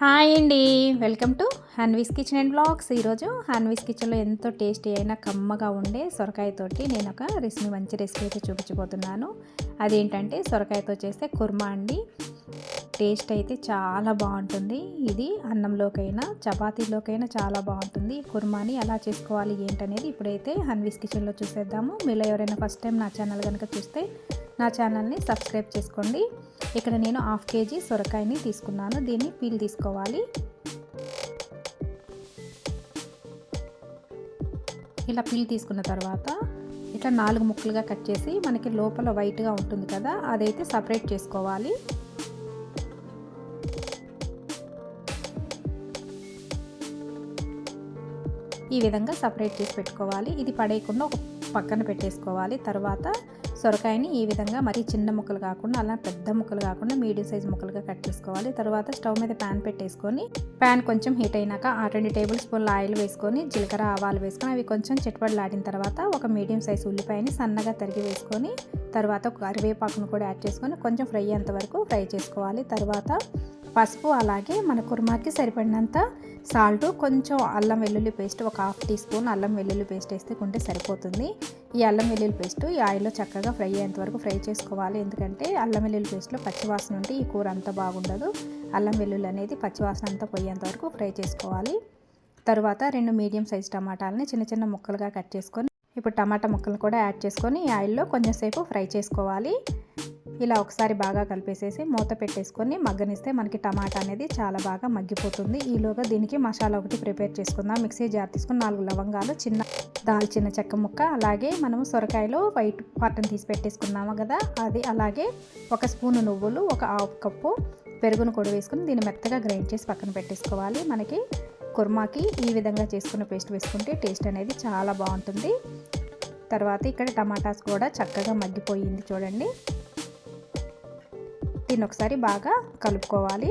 Hi అండి. Welcome to Hanvi's kitchen and blogs. ఈరోజు హన్వీస్ కిచెన్లో ఎంతో టేస్టీ అయినా కమ్మగా ఉండే సొరకాయతోటి నేను ఒక రెసిపీ మంచి రెసిపీ అయితే చూపించబోతున్నాను. అదేంటంటే సొరకాయతో చేస్తే కుర్మా అండి. టేస్ట్ అయితే చాలా బాగుంటుంది. ఇది అన్నంలోకైనా చపాతీలోకైనా చాలా బాగుంటుంది. కుర్మాని ఎలా చేసుకోవాలి ఏంటనేది ఇప్పుడైతే హన్వీస్ కిచెన్లో చూసేద్దాము. మీలో ఎవరైనా ఫస్ట్ టైం నా ఛానల్ కనుక చూస్తే నా ఛానల్ని సబ్స్క్రైబ్ చేసుకోండి. ఇక్కడ నేను హాఫ్ కేజీ సొరకాయని తీసుకున్నాను. దీన్ని పీల్ తీసుకోవాలి. ఇలా పీల్ తీసుకున్న తర్వాత ఇట్లా నాలుగు ముక్కలుగా కట్ చేసి మనకి లోపల వైట్గా ఉంటుంది కదా అదైతే సపరేట్ చేసుకోవాలి. ఈ విధంగా సపరేట్ చేసి పెట్టుకోవాలి. ఇది పడేయకుండా ఒక పక్కన పెట్టేసుకోవాలి. తర్వాత సొరకాయని ఈ విధంగా మరీ చిన్న ముక్కలు కాకుండా అలా పెద్ద ముక్కలు కాకుండా మీడియం సైజ్ ముక్కలుగా కట్ చేసుకోవాలి. తర్వాత స్టవ్ మీద ప్యాన్ పెట్టేసుకొని ప్యాన్ కొంచెం హీట్ అయినాక ఆ రెండు టేబుల్ స్పూన్ల ఆయిల్ వేసుకొని జీలకర్ర ఆవాలు వేసుకొని అవి కొంచెం చిట్పడలాడిన తర్వాత ఒక మీడియం సైజ్ ఉల్లిపాయని సన్నగా తరిగి వేసుకొని తర్వాత ఒక కరివేపాకును కూడా యాడ్ చేసుకొని కొంచెం ఫ్రై అయ్యేంత వరకు ఫ్రై చేసుకోవాలి. తర్వాత పసుపు అలాగే మన కుర్మాకి సరిపడినంత సాల్ట్ కొంచెం అల్లం వెల్లుల్లి పేస్ట్ ఒక హాఫ్ టీ స్పూన్ అల్లం వెల్లుల్లి పేస్ట్ వేస్తే కొంటే సరిపోతుంది. ఈ అల్లం వెల్లుల్లి పేస్ట్ ఈ ఆయిల్లో చక్కగా ఫ్రై అయ్యేంత వరకు ఫ్రై చేసుకోవాలి. ఎందుకంటే అల్లం వెల్లుల్లి పేస్ట్లో పచ్చివాసన ఉంటే ఈ కూర అంత బాగుండదు. అల్లం వెల్లుల్లి అనేది పచ్చివాసన అంతా పోయేంత వరకు ఫ్రై చేసుకోవాలి. తర్వాత రెండు మీడియం సైజ్ టమాటాలని చిన్న చిన్న ముక్కలుగా కట్ చేసుకొని ఇప్పుడు టమాటా ముక్కలు కూడా యాడ్ చేసుకొని ఈ ఆయిల్లో కొంచెం సేపు ఫ్రై చేసుకోవాలి. ఇలా ఒకసారి బాగా కలిపేసేసి మూత పెట్టేసుకొని మగ్గనిస్తే మనకి టమాటా అనేది చాలా బాగా మగ్గిపోతుంది. ఈలోగా దీనికి మసాలా ఒకటి ప్రిపేర్ చేసుకుందాం. మిక్సీ జార్ తీసుకుని నాలుగు లవంగాలు చిన్న దాల్చిన చెక్క ముక్క అలాగే మనం సొరకాయలో వైట్ పాటను తీసి పెట్టేసుకున్నాము కదా అది అలాగే ఒక స్పూను నువ్వులు ఒక హాఫ్ కప్పు పెరుగును కూడా వేసుకుని దీన్ని మెత్తగా గ్రైండ్ చేసి పక్కన పెట్టేసుకోవాలి. మనకి కుర్మాకి ఈ విధంగా చేసుకున్న పేస్ట్ వేసుకుంటే టేస్ట్ అనేది చాలా బాగుంటుంది. తర్వాత ఇక్కడ టమాటాస్ కూడా చక్కగా మగ్గిపోయింది చూడండి. దీన్ని ఒకసారి బాగా కలుపుకోవాలి.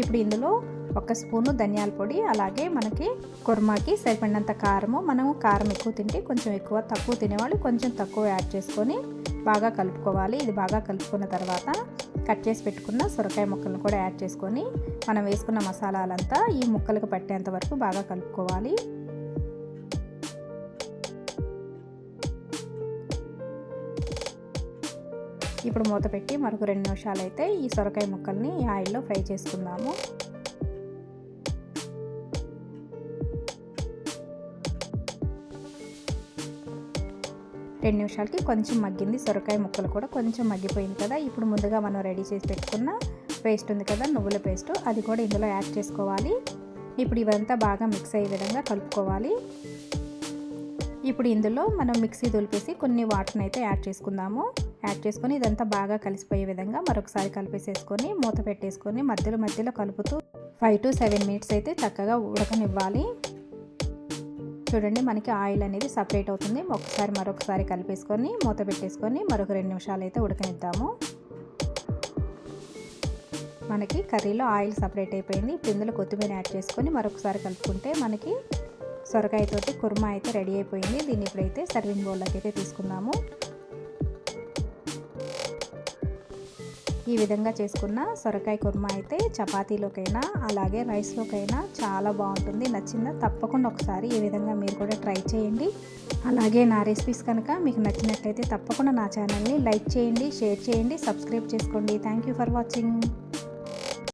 ఇప్పుడు ఇందులో ఒక స్పూను ధనియాల పొడి అలాగే మనకి కుర్మాకి సరిపడినంత కారము. మనము కారం ఎక్కువ తింటే కొంచెం ఎక్కువ తక్కువ తినేవాళ్ళు కొంచెం తక్కువ యాడ్ చేసుకొని బాగా కలుపుకోవాలి. ఇది బాగా కలుపుకున్న తర్వాత కట్ చేసి పెట్టుకున్న సొరకాయ ముక్కలను కూడా యాడ్ చేసుకొని మనం వేసుకున్న మసాలాలంతా ఈ ముక్కలకు పట్టేంత వరకు బాగా కలుపుకోవాలి. ఇప్పుడు మూత పెట్టి మరొక రెండు నిమిషాలు అయితే ఈ సొరకాయ ముక్కల్ని ఆయిల్లో ఫ్రై చేసుకుందాము. రెండు నిమిషాలకి కొంచెం మగ్గింది సొరకాయ ముక్కలు కూడా కొంచెం మగ్గిపోయింది కదా. ఇప్పుడు ముందుగా మనం రెడీ చేసి పెట్టుకున్న పేస్ట్ ఉంది కదా నువ్వుల పేస్ట్. అది కూడా ఇందులో యాడ్ చేసుకోవాలి. ఇప్పుడు ఇవంతా బాగా మిక్స్ అయ్యే విధంగా కలుపుకోవాలి. ఇప్పుడు ఇందులో మనం మిక్సీ దులిపేసి కొన్ని వాటర్ని అయితే యాడ్ చేసుకుందాము. యాడ్ చేసుకొని ఇదంతా బాగా కలిసిపోయే విధంగా మరొకసారి కలిపేసేసుకొని మూత పెట్టేసుకొని మధ్యలో మధ్యలో కలుపుతూ ఫైవ్ టు సెవెన్ మినిట్స్ అయితే చక్కగా ఉడకనివ్వాలి. చూడండి మనకి ఆయిల్ అనేది సపరేట్ అవుతుంది. ఒకసారి మరొకసారి కలిపేసుకొని మూత పెట్టేసుకొని మరొక రెండు నిమిషాలు అయితే ఉడకనిద్దాము. మనకి కర్రీలో ఆయిల్ సపరేట్ అయిపోయింది. ఇప్పుడు ఇందులో కొత్తిమీర యాడ్ చేసుకొని మరొకసారి కలుపుకుంటే మనకి సొరకాయతోటి కుర్మా అయితే రెడీ అయిపోయింది. దీన్ని ఇప్పుడైతే సర్వింగ్ బౌల్లోకి అయితే తీసుకుందాము. ఈ విధంగా చేసుకున్న సొరకాయ కుర్మా అయితే చపాతీలోకైనా అలాగే రైస్లోకైనా చాలా బాగుంటుంది. నచ్చిందా తప్పకుండా ఒకసారి ఈ విధంగా మీరు కూడా ట్రై చేయండి. అలాగే నా రెసిపీస్ కనుక మీకు నచ్చినట్లయితే తప్పకుండా నా ఛానల్ని లైక్ చేయండి షేర్ చేయండి సబ్స్క్రైబ్ చేసుకోండి. Thank you for watching.